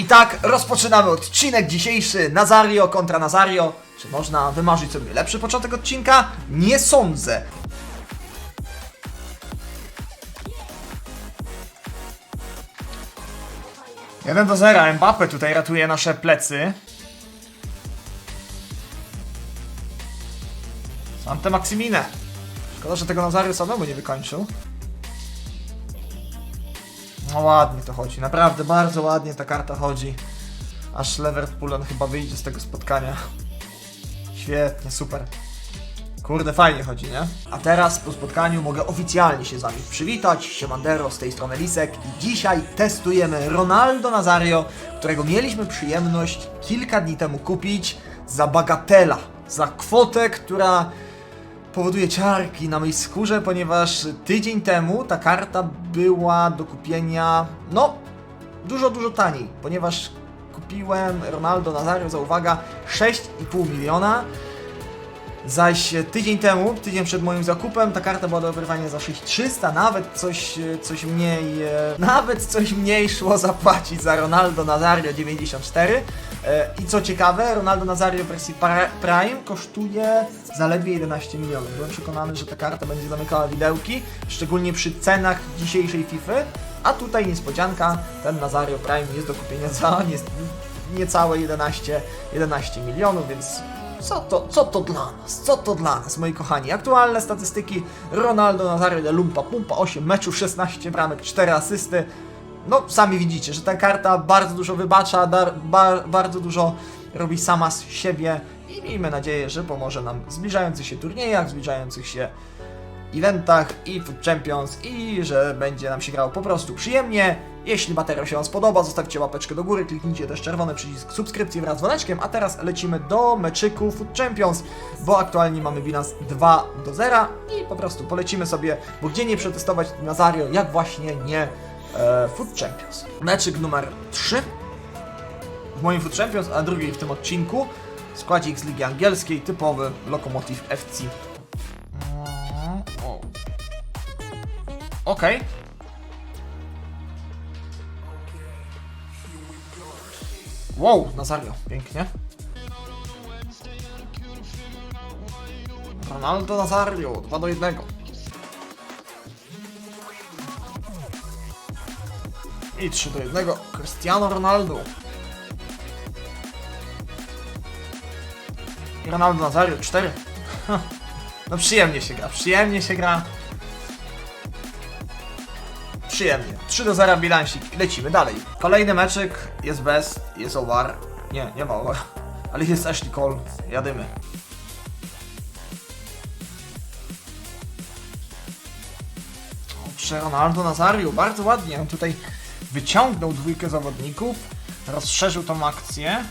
I tak rozpoczynamy odcinek dzisiejszy Nazario kontra Nazario. Czy można wymarzyć sobie lepszy początek odcinka? Nie sądzę. Jeden do zera. Mbappe tutaj ratuje nasze plecy. Sante Maximine. Szkoda, że tego Nazario samemu nie wykończył. No ładnie to chodzi, naprawdę bardzo ładnie ta karta chodzi. Aż Leverkusen chyba wyjdzie z tego spotkania. Świetnie, super. Kurde, fajnie chodzi, nie? A teraz po spotkaniu mogę oficjalnie się z wami przywitać. Siemandero, z tej strony Lisek i dzisiaj testujemy Ronaldo Nazario, którego mieliśmy przyjemność kilka dni temu kupić za bagatela, za kwotę, która powoduje ciarki na mojej skórze, ponieważ tydzień temu ta karta była do kupienia, no, dużo, dużo taniej, ponieważ kupiłem Ronaldo Nazario za uwaga 6,5 miliona. Zaś tydzień temu, tydzień przed moim zakupem, ta karta była do wyrwania za 6300, nawet coś, coś mniej, e, nawet coś mniej szło zapłacić za Ronaldo Nazario 94. E, I co ciekawe, Ronaldo Nazario w wersji Pri- Prime kosztuje zaledwie 11 milionów. Byłem przekonany, że ta karta będzie zamykała widełki, szczególnie przy cenach dzisiejszej FIFA, a tutaj niespodzianka, ten Nazario Prime jest do kupienia za nie, niecałe 11, 11 milionów, więc co to, co to dla nas? Co to dla nas, moi kochani? Aktualne statystyki Ronaldo Nazario de Lumpa Pumpa 8 meczów, 16 bramek, 4 asysty. No, sami widzicie, że ta karta bardzo dużo wybacza, dar, bar, bardzo dużo robi sama z siebie i miejmy nadzieję, że pomoże nam w zbliżających się turniejach, w zbliżających się eventach i Food Champions i że będzie nam się grało po prostu przyjemnie. Jeśli materiał się Wam spodoba, zostawcie łapeczkę do góry, kliknijcie też czerwony przycisk subskrypcji wraz z dzwoneczkiem, a teraz lecimy do meczyku Food Champions, bo aktualnie mamy bilans 2 do 0 i po prostu polecimy sobie, bo gdzie nie przetestować Nazario, jak właśnie nie e, Food Champions. Meczyk numer 3 w moim Food Champions, a drugi w tym odcinku. Składzik z Ligi Angielskiej, typowy Lokomotiv FC. Okej. Wow, Nazario, pięknie. Ronaldo Nazario, 2 do 1. I 3 do 1. Cristiano Ronaldo. Ronaldo Nazario, 4. No przyjemnie się gra, przyjemnie się gra. Przyjemnie. 3 do 0 bilansik. Lecimy dalej. Kolejny meczyk jest best, jest Owar. Nie, nie ma Owar. Ale jest Ashley Cole. Jadymy. Dobrze, Ronaldo Nazario, bardzo ładnie. On tutaj wyciągnął dwójkę zawodników, rozszerzył tą akcję,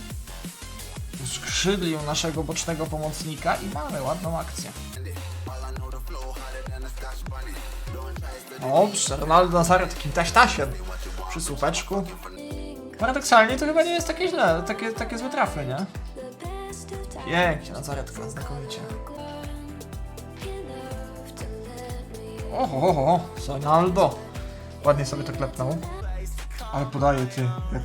skrzydlił naszego bocznego pomocnika i mamy ładną akcję. Dobrze, Ronaldo Nazario takim taśtasiem przy słupeczku. Paradoksalnie to chyba nie jest takie źle, takie, takie złe trafy, nie? Pięknie, Nazaretka, znakomicie. Oho, oho, Ronaldo. Ładnie sobie to klepnął. Ale podaje ty, jak...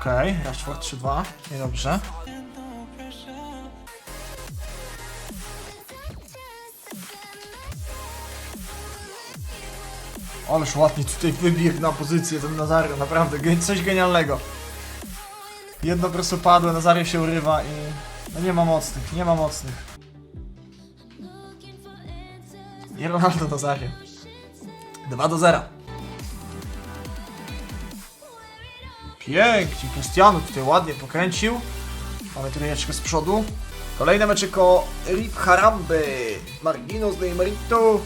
Okej, okay, Rashford 3-2, niedobrze. Ależ ładnie tutaj wybiegł na pozycję ten Nazario, naprawdę, coś genialnego. Jedno po prostu padło, Nazario się urywa i... No nie ma mocnych, nie ma mocnych. I Ronaldo Nazario. 2 do 0. Pięknie, Cristiano tutaj ładnie pokręcił. Mamy trójeczkę z przodu. Kolejne meczyko Rip Harambe, Marginos de Marito,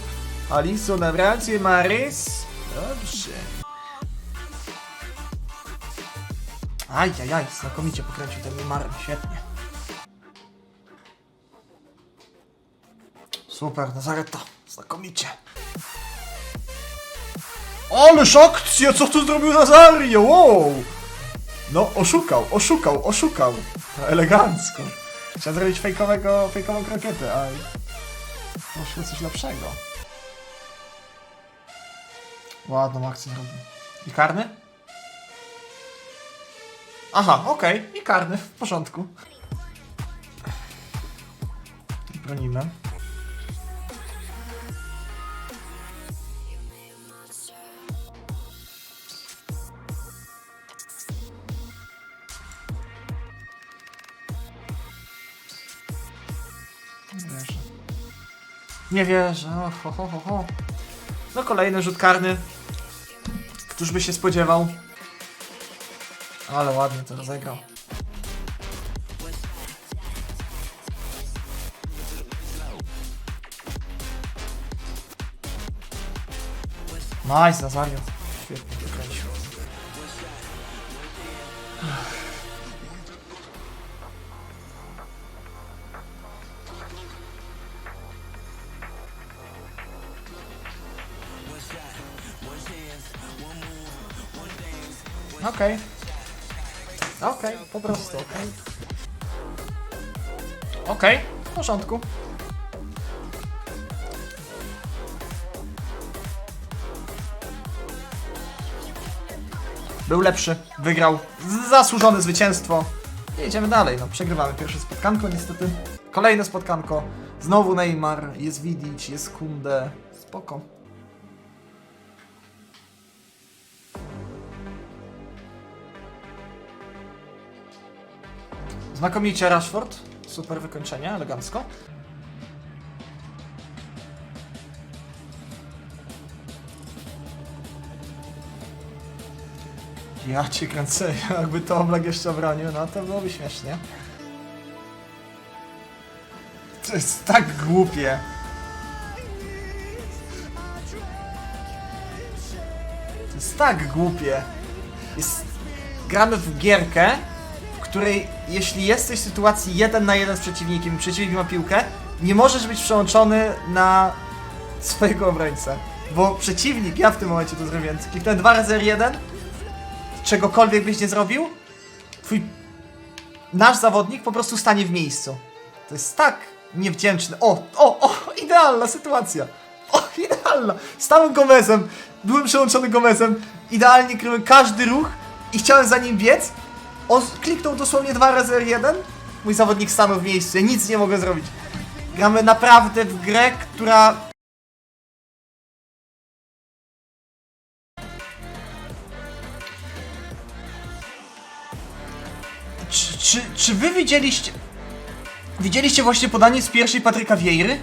Alisson Navracie Maris. Dobrze. Ajajaj, znakomicie pokręcił ten Neymar, świetnie. Super, Nazareta, znakomicie. Ależ akcja, co tu zrobił Nazario, wow! No, oszukał, oszukał, oszukał. Elegancko. Chciałem zrobić fejkowego, fejkową krokietę, a poszło coś lepszego. Ładną akcję zrobił. I karny? Aha, okej. I karny. W porządku. I bronimy. Nie wierzę. Nie wierzę. O, ho, ho, ho. No kolejny rzut karny. Któż by się spodziewał? Ale ładnie to rozegrał. Nice, Nazario. Okej. Okej, po prostu, okej. Okej, w porządku. Był lepszy, wygrał. Zasłużone zwycięstwo. Jedziemy dalej, no przegrywamy pierwsze spotkanko niestety. Kolejne spotkanko. Znowu Neymar, jest Vidic, jest Kunde. Spoko. Znakomicie Rashford. Super wykończenie, elegancko. Ja cię kręcę, jakby to Oblak jeszcze obronił, no to byłoby śmiesznie. To jest tak głupie. To jest tak głupie. Jest... Gramy w gierkę, której jeśli jesteś w sytuacji 1 na 1 z przeciwnikiem przeciwnik ma piłkę, nie możesz być przełączony na swojego obrońcę. Bo przeciwnik, ja w tym momencie to zrobiłem, kliknąłem 2 razy R1, czegokolwiek byś nie zrobił, twój nasz zawodnik po prostu stanie w miejscu. To jest tak niewdzięczne. O, o, o, idealna sytuacja. O, idealna. Stałem Gomezem, byłem przełączony Gomezem, idealnie kryłem każdy ruch i chciałem za nim biec. On kliknął dosłownie dwa razy R1, mój zawodnik stanął w miejscu, nic nie mogę zrobić. Gramy naprawdę w grę, która Czy, czy, czy wy widzieliście... Widzieliście właśnie podanie z pierwszej Patryka Wiejry?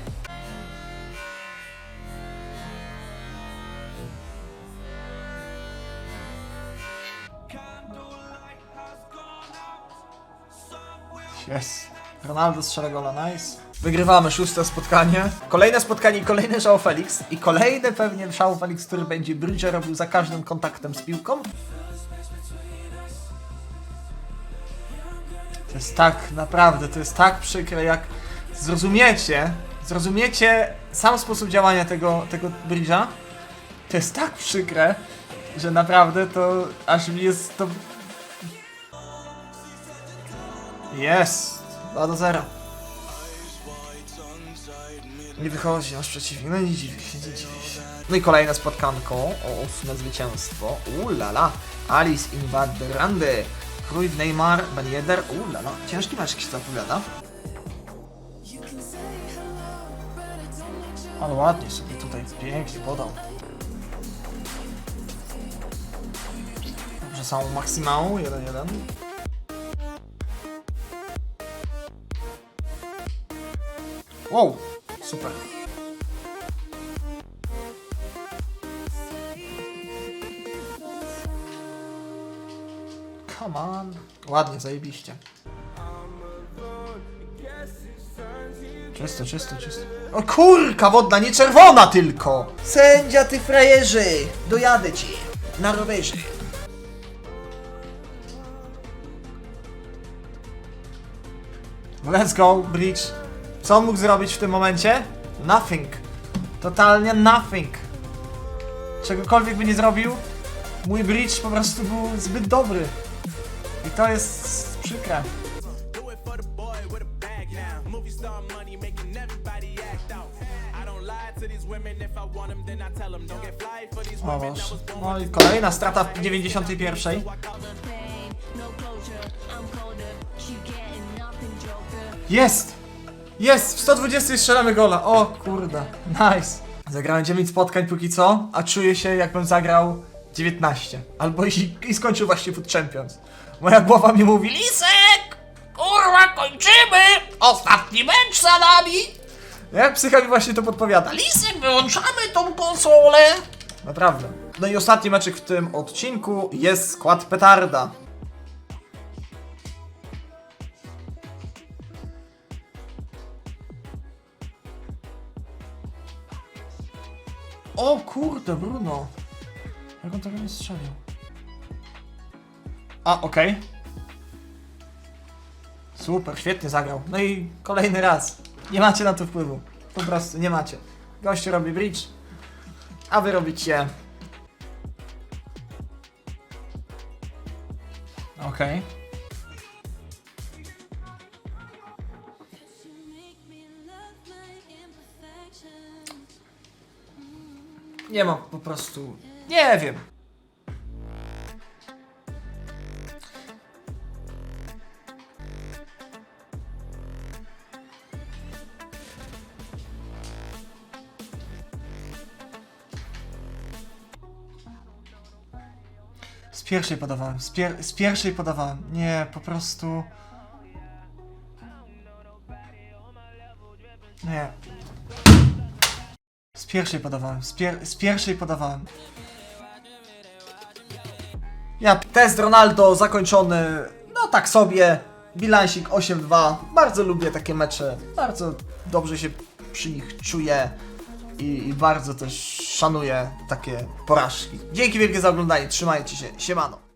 Yes. Ronaldo strzela gola, nice. Wygrywamy szóste spotkanie. Kolejne spotkanie i kolejny Żał Felix. I kolejny pewnie Żał Felix, który będzie bridge robił za każdym kontaktem z piłką. To jest tak, naprawdę, to jest tak przykre, jak zrozumiecie, zrozumiecie sam sposób działania tego, tego bridge'a. To jest tak przykre, że naprawdę to aż mi jest to... Jest! 2 do 0. Nie wychodzi nasz przeciwnik, no nie dziwię się, nie dziwię się. No i kolejne spotkanko, o ósme zwycięstwo, ulala, Alice in Baderande, Cruyff, Neymar, Ben Yedder, ulala, ciężki mecz się zapowiada. Ale ładnie sobie tutaj, pięknie podał. Dobrze, samą maksimału, 1-1. Wow, super. Come on. Ładnie, zajebiście. Czysto, czysto, czysto. O kurka wodna, nie czerwona tylko! Sędzia, ty frajerzy! Dojadę ci. Na rowerze. Let's go, Bridge. Co on mógł zrobić w tym momencie? Nothing. Totalnie nothing. Czegokolwiek by nie zrobił, mój Bridge po prostu był zbyt dobry. I to jest przykre. O. Boże. No i kolejna strata w 91. pain, no closure. I'm colder. She getting nothing, Joker. Jest! Jest! W 120 strzelamy gola. O kurde. Nice. Zagrałem 9 spotkań póki co, a czuję się jakbym zagrał 19. Albo i, i skończył właśnie Food Champions. Moja głowa mi mówi Lisek! Kurwa, kończymy! Ostatni mecz za nami! Jak psycha mi właśnie to podpowiada. Lisek, wyłączamy tą konsolę! Naprawdę. No i ostatni meczek w tym odcinku jest skład petarda. O kurde, Bruno. Jak on tego nie strzelił? A, okej. Super, świetnie zagrał. No i kolejny raz. Nie macie na to wpływu. Po prostu nie macie. Gościu robi bridge, a wy robicie... Okej. Nie mam po prostu... Nie wiem. Z pierwszej podawałem, z, pier z pierwszej podawałem. Nie, po prostu... Z pierwszej podawałem, z, pier z pierwszej podawałem. Ja, test Ronaldo zakończony, no tak sobie, bilansik 8-2, bardzo lubię takie mecze, bardzo dobrze się przy nich czuję i, i bardzo też szanuję takie porażki. Dzięki wielkie za oglądanie, trzymajcie się, siemano.